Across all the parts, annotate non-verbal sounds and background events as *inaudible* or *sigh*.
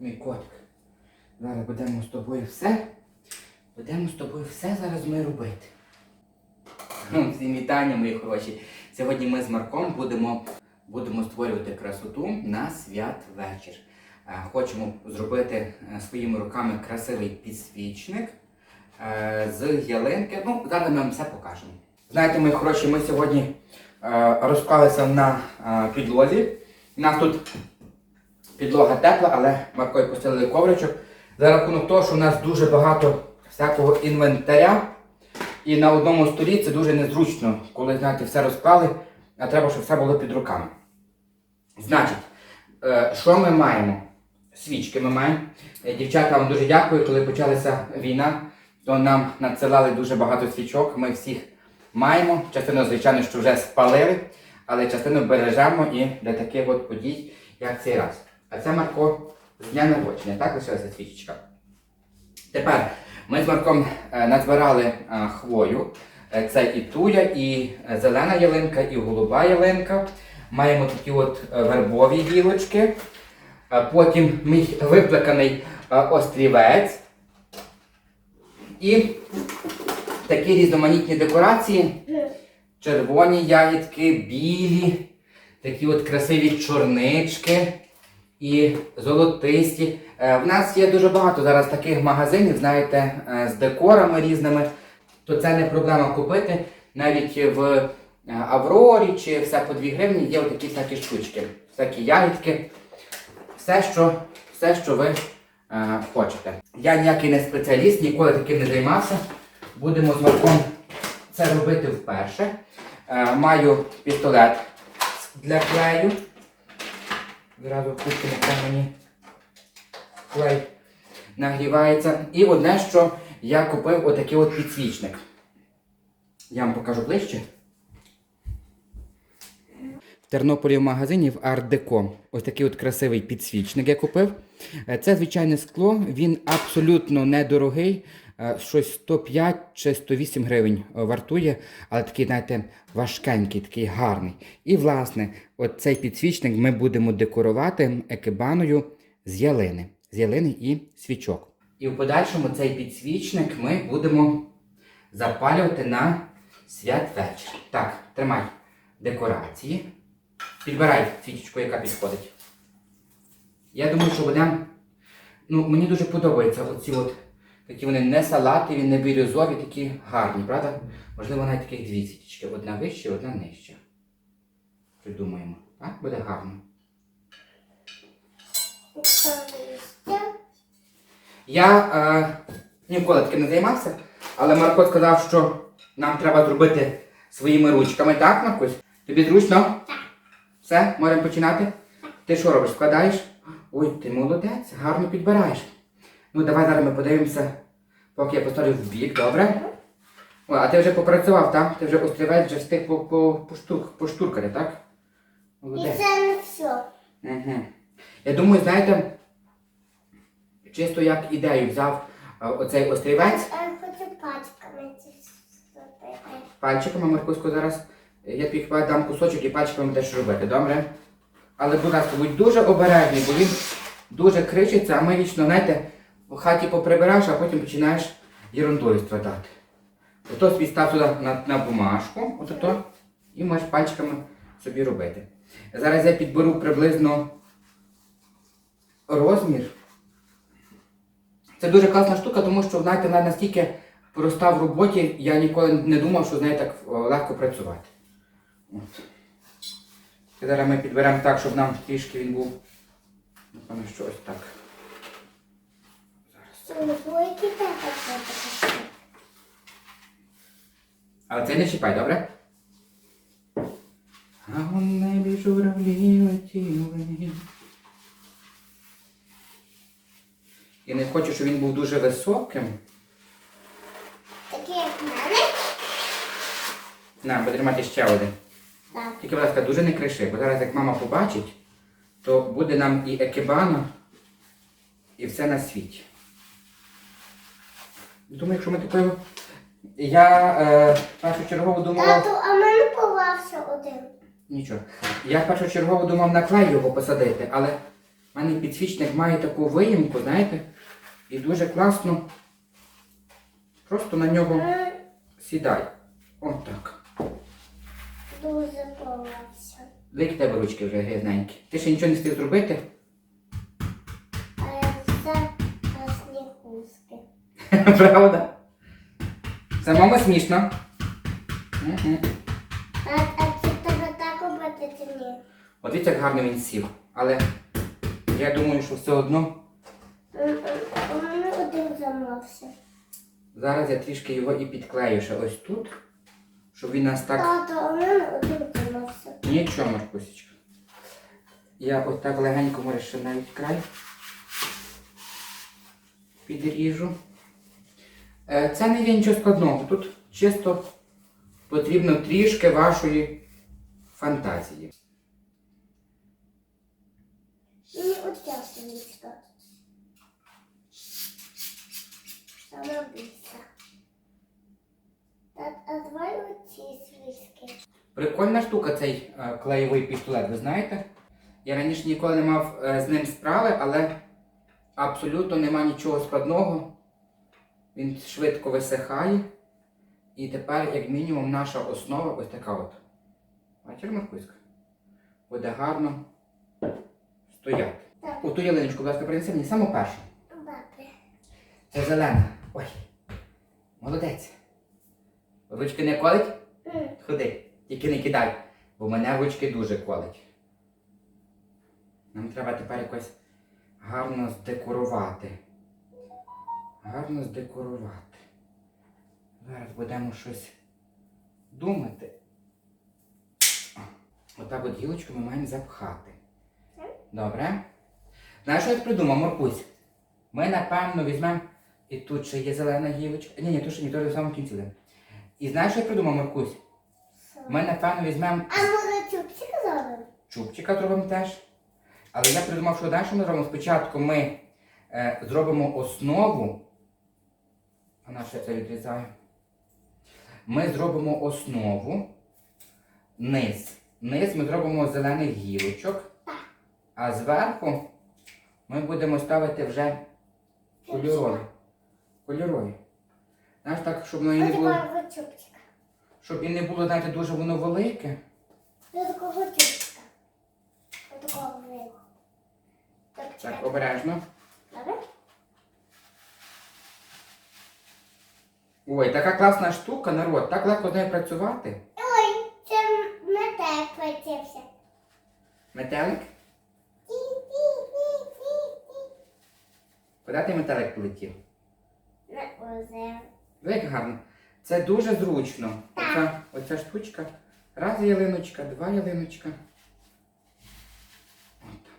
мій котик. Зараз будемо з тобою все. Будемо з тобою все зараз ми робити. Всім вітання, мої хороші. Сьогодні ми з Марком будемо, будемо створювати красоту на святвечір. Е, Хочемо зробити е, своїми руками красивий підсвічник е, з ялинки. Ну, зараз ми вам все покажемо. Знаєте, мої хороші, ми сьогодні розклалися на підлозі. У нас тут підлога тепла, але Марко і постелили ковричок. За рахунок того, що у нас дуже багато всякого інвентаря. І на одному столі це дуже незручно, коли знаєте, все розклали, а треба, щоб все було під руками. Значить, е, що ми маємо? Свічки ми маємо. Е, Дівчата, вам дуже дякую. Коли почалася війна, то нам надсилали дуже багато свічок. Ми всіх маємо. Частину, звичайно, що вже спалили, але частину бережемо і для таких от подій, як цей раз. А це Марко з дня народження, так лишилася свічечка. Тепер ми з Марком е, назбирали е, хвою. Е, Це і туя, і зелена ялинка, і голуба ялинка. Маємо такі от вербові гілочки. Потім мій виплеканий острівець. І такі різноманітні декорації. Червоні ягідки, білі, такі от красиві чорнички і золотисті. Е, В нас є дуже багато зараз таких магазинів, знаєте, е, з декорами різними. То це не проблема купити. Навіть в е, Аврорі чи все по 2 гривні є такі всякі штучки, всякі ягідки, все, що, все, що ви хочете. Я ніякий не спеціаліст, ніколи таким не займався. Будемо з Марком це робити вперше. Маю пістолет для клею. Зразу пустимо там мені клей нагрівається. І одне, що я купив отакий от підсвічник. Я вам покажу ближче. В Тернополі в магазині в Deco. Ось такий от красивий підсвічник я купив. Е, Це звичайне скло, він абсолютно недорогий. Е, Щось 105 чи 108 гривень е, вартує, але такий, знаєте, важкенький, такий гарний. І, власне, от цей підсвічник ми будемо декорувати екибаною з ялини, з ялини і свічок. І в подальшому цей підсвічник ми будемо запалювати на святвечір. Так, тримай декорації. Підбирай свічечку, яка підходить. Я думаю, що будемо. Ну, мені дуже подобаються оці от такі вони не салатові, не бірюзові, такі гарні, правда? Можливо, навіть таких дві свічечки. Одна вища, одна нижча. Придумаємо. Так? Буде гарно. Я е, ніколи таким не займався, але Марко сказав, що нам треба зробити своїми ручками, так, Маркусь? Тобі зручно? Так. Все, можемо починати? Ти що робиш? Складаєш? Ой, ти молодець, гарно підбираєш. Ну, давай зараз ми подивимося, поки я поставлю в бік, добре? О, а ти вже попрацював, так? Ти вже острівець вже встиг по, по, поштук, поштуркати, так? І Молодець. це не все. Угу. Я думаю, знаєте, чисто як ідею взяв е, оцей острівець Я хочу пачками це зробити. пальчиками, Маркусько, зараз. Я тобі хіба дам кусочок і пальчиками будеш робити, добре? Але, будь ласка, будь дуже обережний, бо він дуже кричиться, а ми вічно, знаєте, в хаті поприбираєш, а потім починаєш ерундою страдати. Ото свій став сюди на, на бумажку, ото, і можеш пальчиками собі робити. Зараз я підберу приблизно розмір. Це дуже класна штука, тому що, знаєте, вона настільки проста в роботі, я ніколи не думав, що з нею так легко працювати. От. І зараз ми підберемо так, щоб нам трішки він був. Напевно, що так. Таке. Але це не чіпай, добре? А у небі журавлі летіли. Я не хочу, щоб він був дуже високим. Такі як в мене. На, потримати ще один. Так. Тільки, будь ласка, дуже не криши, бо зараз як мама побачить, то буде нам і екібана, і все на світі. Думаю, якщо ми такою. Я е, першочергово думала. Тату, а в мене повався один. Нічого. Я першочергово думав на клей його посадити, але в мене підсвічник має таку виїмку, знаєте, і дуже класно. Просто на нього сідай. Отак. Дуже боявся. Які тебе ручки вже грязненькі. Ти ще нічого не встиг зробити? А я все на снігузки. *laughs* Правда? Самому смішно. А, а чи тебе так робити чи ні? От дивіться, як гарно він сів. Але я думаю, що все одно У мене один замовся. зараз я трішки його і підклею ще ось тут, щоб він нас так. Тато, у мене один замовся. Нічого, Маркусечка. Я ось так легенько може ще навіть край підріжу. Е, Це не є нічого складного. Тут чисто потрібно трішки вашої фантазії. Мені от ясно війська. Саме бійся. А, давай оці свиски. Прикольна штука цей е, клеєвий пістолет, ви знаєте? Я раніше ніколи не мав е, з ним справи, але абсолютно нема нічого складного. Він швидко висихає. І тепер, як мінімум, наша основа ось така от. Бачиш, Маркуська? Буде гарно стояти. Так, Оту ялиночку, будь ласка, принеси мені саму першу. Це зелена. Ой. Молодець. Ручки не колить? Ходи, тільки не кидай, бо мене ручки дуже колить. Нам треба тепер якось гарно здекорувати. Гарно здекорувати. Зараз будемо щось думати. Отак от гілочку ми маємо запхати. Добре? Знаєш, що я придумав, Моркусь? Ми, напевно, візьмемо. І тут ще є зелена гілочка. Ні, ні, тут ще ні, то в самому кінці. І знаєш, що я придумав, Маркусь? Ми, напевно, візьмемо А може чупчик зробимо? чубчика зробимо теж. Але я придумав, що далі ми зробимо. Спочатку ми е, зробимо основу. А на що я це відрізаю? Ми зробимо основу. Низ. Низ ми зробимо з зелених гілочок. А зверху ми будемо ставити вже кольорові. Кольорові. Знаєш так, щоб воно і не було. Щоб і не було, знаєте, дуже воно велике. Такого Так, обережно. Добре? Ой, така класна штука, народ, так легко з нею працювати. Ой, це не так. Метелик? Куди ти метелик полетів? На озеро. Ви як гарно. Це дуже зручно. Оця, оця штучка. Раз ялиночка, два ялиночка. От.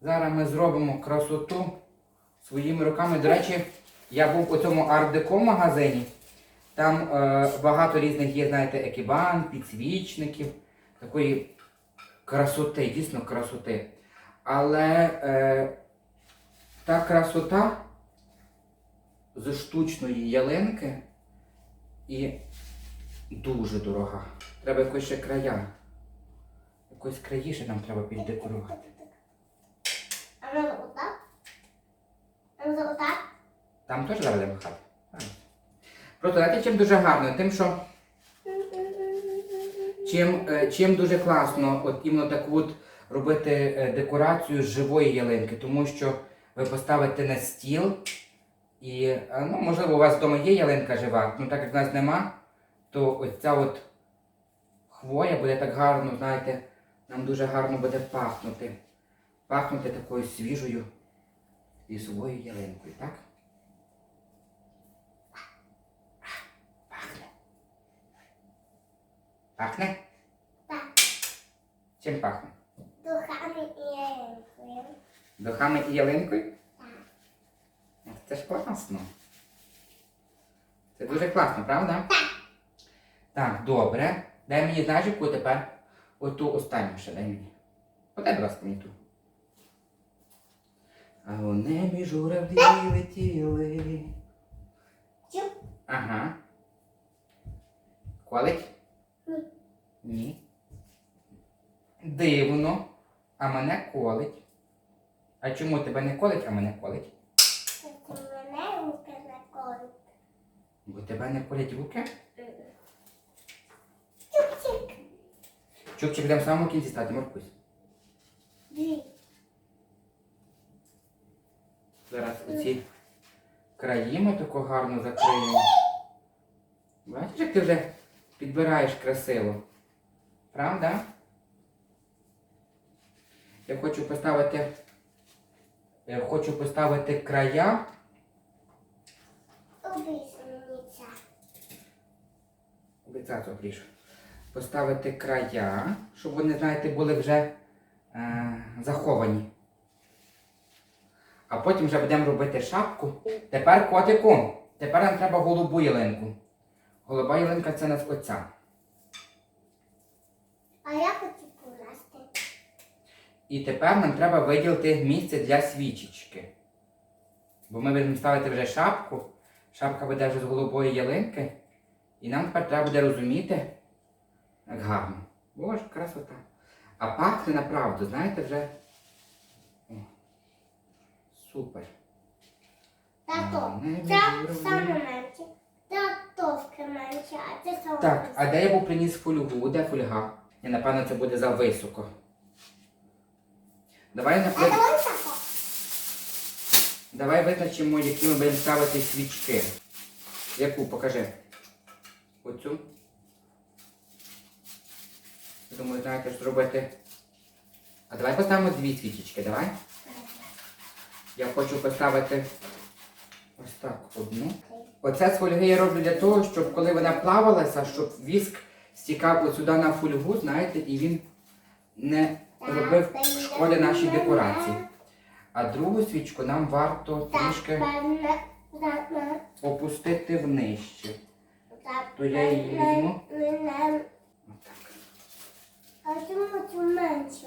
Зараз ми зробимо красоту своїми руками. До речі, я був у цьому ар-деко магазині. Там е, багато різних є, знаєте, екібан, підсвічників, такої красоти, дійсно красоти. Але е, та красота з штучної ялинки і дуже дорога. Треба якось ще края. Якось країше нам треба піддекорувати. А може Там теж зараз будемо. Просто знаєте, чим дуже гарно, тим, що чим, е, чим дуже класно от іменно таку от робити е, декорацію з живої ялинки, тому що ви поставите на стіл і, е, ну, можливо, у вас вдома є ялинка жива, ну так як в нас нема, то ось ця от хвоя буде так гарно, знаєте, нам дуже гарно буде пахнути. Пахнути такою свіжою лісовою ялинкою, так? Пахне? Так. Чим пахне? Духами і яєнкою. Духами і ялинкою? Так. Це ж класно. Це дуже класно, правда? Так. Так, добре. Дай мені знаєш, яку тепер оту останню ще дай мені. Подай, будь ласка, мені ту. А у небі журавлі летіли. Чуп. Ага. Колить? Ні. Дивно. а мене колить. А чому тебе не колить, а мене колить? Мене руки не колють. Бо тебе не колять руки? Чук-чик. Чубчик йдемо в самому кінці стати, Маркусь. Дві. Зараз оці краї ми тако гарно закриємо. Бачиш, як ти вже підбираєш красиво. Правда? Я хочу поставити. Я хочу поставити края. Обісниця. Обіцяти обріж. Поставити края, щоб вони, знаєте, були вже е, заховані. А потім вже будемо робити шапку. Тепер котику. Тепер нам треба голубу ялинку. Голуба ялинка це нас оця. А я хочу покласти. І тепер нам треба виділити місце для свічечки. Бо ми будемо ставити вже шапку. Шапка буде вже з голубої ялинки. І нам тепер треба буде розуміти, як гарно. Боже, красота. А пахне направду, знаєте, вже. О, супер. Тато, це саме менше. Це товке менше, а це саме Так, а де я був приніс фольгу? Де фольга? Ні, напевно, це буде за високо. Давай, наприклад. давай визначимо, які ми будемо ставити свічки. Яку? Покажи. Оцю. Я Думаю, знаєте, що зробити. А давай поставимо дві свічечки, давай. Я хочу поставити ось так одну. Оце з фольги я роблю для того, щоб коли вона плавалася, щоб віск стікав от сюди на фольгу, знаєте, і він не робив шкоди нашій декорації. А другу свічку нам варто трішки опустити запевне, То я її візьму. Отак. А чому цю меншу?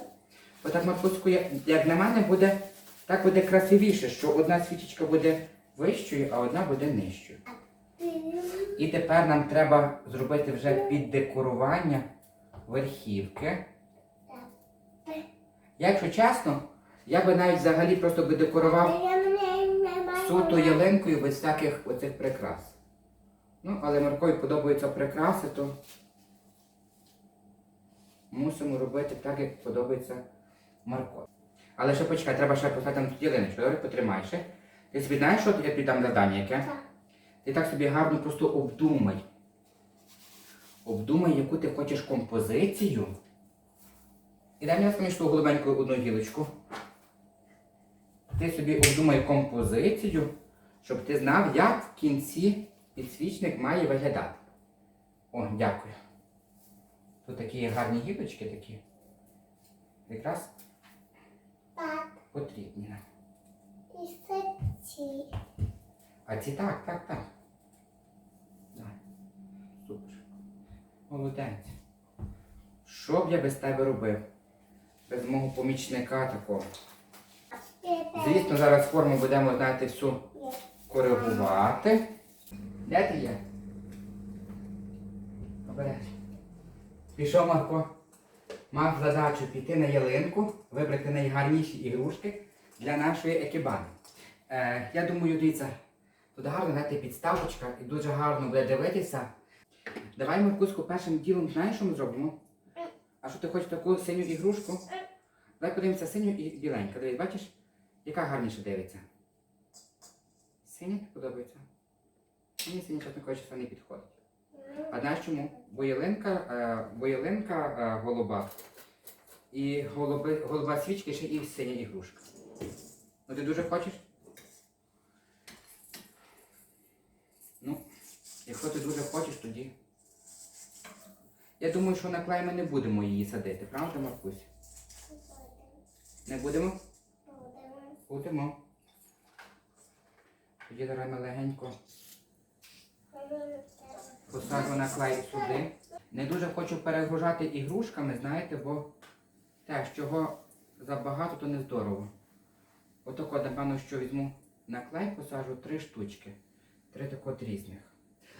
Отак, Маркуську, як на мене, буде, так буде красивіше, що одна свічечка буде вищою, а одна буде нижчою. І тепер нам треба зробити вже піддекорування верхівки. Якщо чесно, я би навіть взагалі просто би декорував суто ялинкою без всяких оцих прикрас. Ну, але Маркові подобаються прикраси, то мусимо робити так, як подобається Марко. Але ще почекай, треба ще поставити там ялиночку. Добре, потримай ще. Ти собі знаєш, що я тобі дам завдання яке? Так. Ти так собі гарно просто обдумай. Обдумай, яку ти хочеш композицію. І дай мені між ту голубеньку одну гілочку. Ти собі обдумай композицію, щоб ти знав, як в кінці підсвічник має виглядати. О, дякую. Тут такі гарні гілочки такі. Якраз Так. потрібні нам. Це ці. А ці так, так, так. Давай. Супер. Молодець. Що б я без тебе робив? Без мого помічника такого. Звісно, зараз форму будемо, знаєте, всю коригувати. Де ти є? Обережно. Пішов Марко. Мав задачу піти на ялинку, вибрати найгарніші ігрушки для нашої екібани. Е, я думаю, дивіться, тут гарно знаєте, підставочка і дуже гарно буде дивитися. Давай Маркуску першим ділом, знаєш, що ми зробимо? А що ти хочеш таку синю ігрушку? Давай подивимося синю і біленька. Дивись, бачиш, яка гарніше дивиться? Синя подобається? Мені синя, чесно кажучи, не підходить. А знаєш чому? Бо ялинка, е, е, голуба і голуби, голуба свічки ще і синя ігрушка. Ну ти дуже хочеш? Ну, якщо ти дуже хочеш, тоді. Я думаю, що на клей ми не будемо її садити, правда, Маркусь? Не будемо? Будемо. Тоді зараз ми легенько посаджу на клей сюди. Не дуже хочу перегружати ігрушками, знаєте, бо теж чого забагато, то не здорово. Отако, напевно, що візьму на клей, посаджу три штучки. Три так от різних.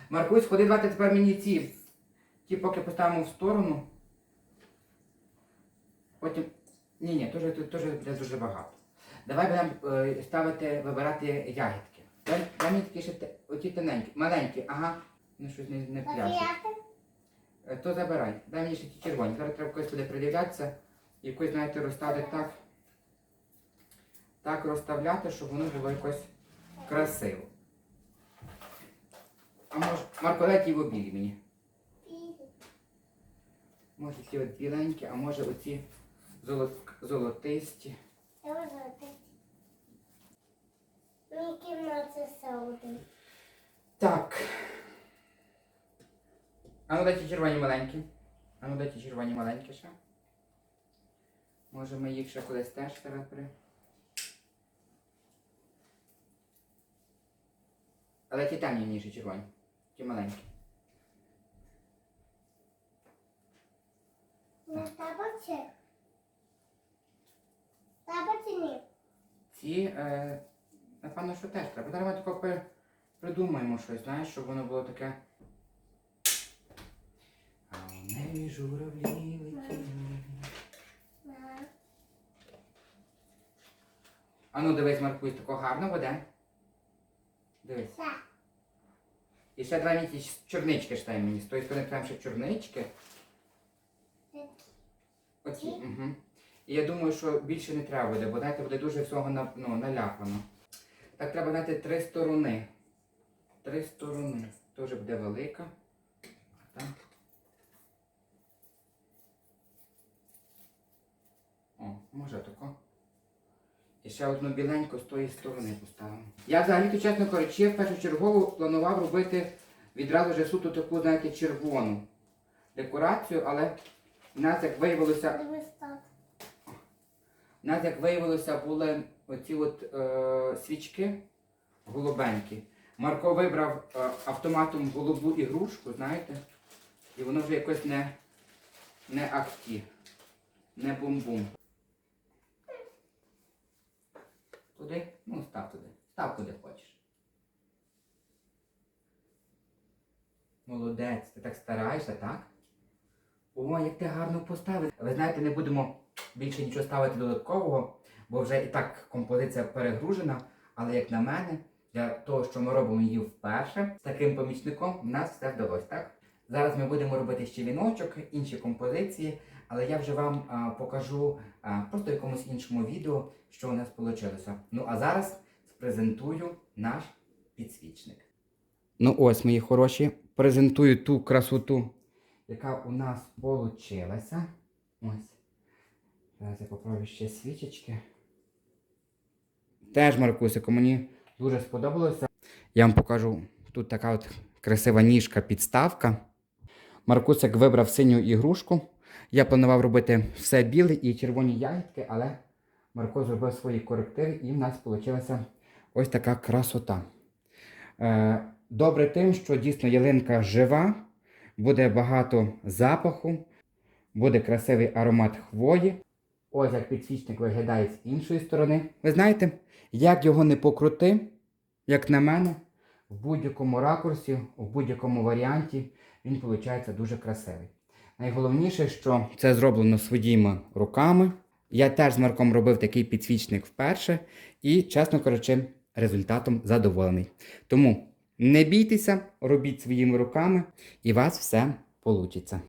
Маркусь, ходи давайте тепер мені ці. Ті поки поставимо в сторону. Потім Ні, ні, теж, теж буде дуже багато. Давай будемо е, ставити, вибирати ягідки. Дай, дай мені такі ще те- оті тоненькі, маленькі, ага. Ну щось не, не пляшуть. Е, То забирай. Дай мені ще ті червоні. Зараз треба якось буде придивлятися і якось, знаєте, розставити так. Так розставляти, щоб воно було якось красиво. А може, Марко, дай ті в обілі мені. Може ці от біленькі, а може оці золот, золотисті. Так. А ну дайте червоні маленькі. А ну дайте червоні маленькі ще. Може ми їх ще кудись теж зараз при. Але ті темні ніж червоні. Ті маленькі. Треба чи? Треба ні? Ці, е, напевно, що теж треба. Зараз ми тако придумаємо щось, знаєш, щоб воно було таке. А в небі журавлі летіли. Ага. А ну дивись, Маркусь, тако гарно буде. Дивись. І ще треба мені чорнички ж мені. З тої сторони треба ще чорнички. Оці. Угу. І я думаю, що більше не треба буде, бо знаєте, буде дуже всього на, ну, наляпано. Так треба знаєте, три сторони. Три сторони. Теж буде велика. Так. О, може тако. Ще одну біленьку з тої сторони поставимо. Я взагалі-то, чесно кажучи, першочергово планував робити відразу вже суто таку, знаєте, червону декорацію, але в нас, як виявилося, у нас, як виявилося, були оці от е, свічки голубенькі. Марко вибрав е, автоматом голубу ігрушку, знаєте, і воно вже якось не, не акті, не бум-бум. Туди? Ну, став туди. Став куди хочеш. Молодець, ти так стараєшся, так? О, як ти гарно поставив. Ви знаєте, не будемо більше нічого ставити додаткового, бо вже і так композиція перегружена. Але як на мене, для того, що ми робимо її вперше, з таким помічником в нас все вдалося, так? Зараз ми будемо робити ще віночок, інші композиції, але я вже вам а, покажу а, просто в якомусь іншому відео, що у нас вийшло. Ну а зараз презентую наш підсвічник. Ну ось, мої хороші, презентую ту красоту, яка у нас вийшла. Ось. Зараз я попробую ще свічечки. Теж Маркусику, мені дуже сподобалося. Я вам покажу тут така от красива ніжка підставка. Маркусик вибрав синю ігрушку. Я планував робити все біле і червоні ягідки, але Марко зробив свої корективи і в нас вийшла ось така красота. Е, Добре тим, що дійсно ялинка жива, буде багато запаху, буде красивий аромат хвої. Ось як підсвічник виглядає з іншої сторони. Ви знаєте, як його не покрути, як на мене, в будь-якому ракурсі, в будь-якому варіанті він виходить дуже красивий. Найголовніше, що це зроблено своїми руками. Я теж з Марком робив такий підсвічник вперше і, чесно кажучи, результатом задоволений. Тому не бійтеся, робіть своїми руками, і у вас все вийде.